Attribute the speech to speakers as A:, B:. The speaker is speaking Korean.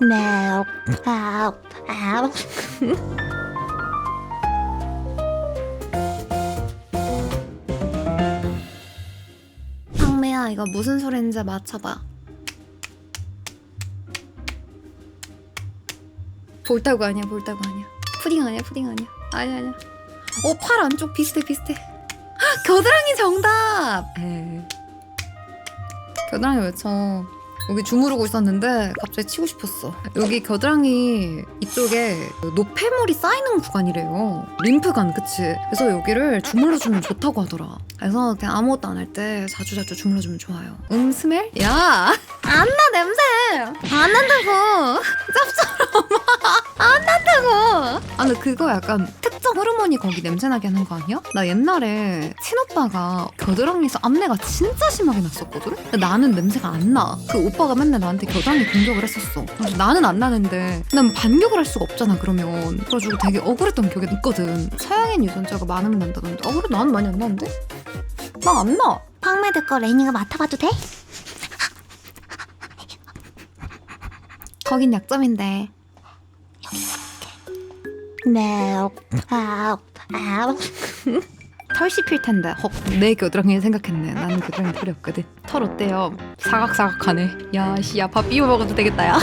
A: No. Ow. Ow. 황매야 이거 무슨 소리인지 맞춰봐. 볼따구 아니야 볼따구 아니야. 푸딩 아니야 푸딩 아니야. 아니야 아니야. 어팔 안쪽 비슷해 비슷해. 헉, 겨드랑이 정답. 에이. 겨드랑이 외쳐. 여기 주무르고 있었는데 갑자기 치고 싶었어. 여기 겨드랑이 이쪽에 노폐물이 쌓이는 구간이래요. 림프관, 그치? 그래서 여기를 주물러주면 좋다고 하더라. 그래서 그냥 아무것도 안 할 때 자주자주 주물러주면 좋아요. 음, 스멜? 야! 안 나, 냄새! 안 난다고! 짭짤하마! 안 난다고! 아, 근데 그거 약간 특정 호르몬이 거기 냄새나게 하는 거 아니야? 나 옛날에 친오빠가 겨드랑이에서 암내가 진짜 심하게 났었거든? 근데 나는 냄새가 안 나. 그 오빠가 맨날 나한테 겨드랑이 공격을 했었어. 그래서 나는 안 나는데 난 반격을 할 수가 없잖아 그러면. 그래가지고 되게 억울했던 기억이 있거든. 서양인 유전자가 많으면 난다던데. 어 그래 나는 많이 안 나는데? 난 안 나.
B: 황매드 거 레이니가 맡아봐도 돼?
A: 거긴 약점인데.
B: Ow.
A: 털 씹힐 텐데. 헉, 내 겨드랑이 생각했네. 나는 겨드랑이 털이 없거든. 털 어때요? 사각사각하네. 야, 씨, 야, 밥 비벼 먹어도 되겠다, 야.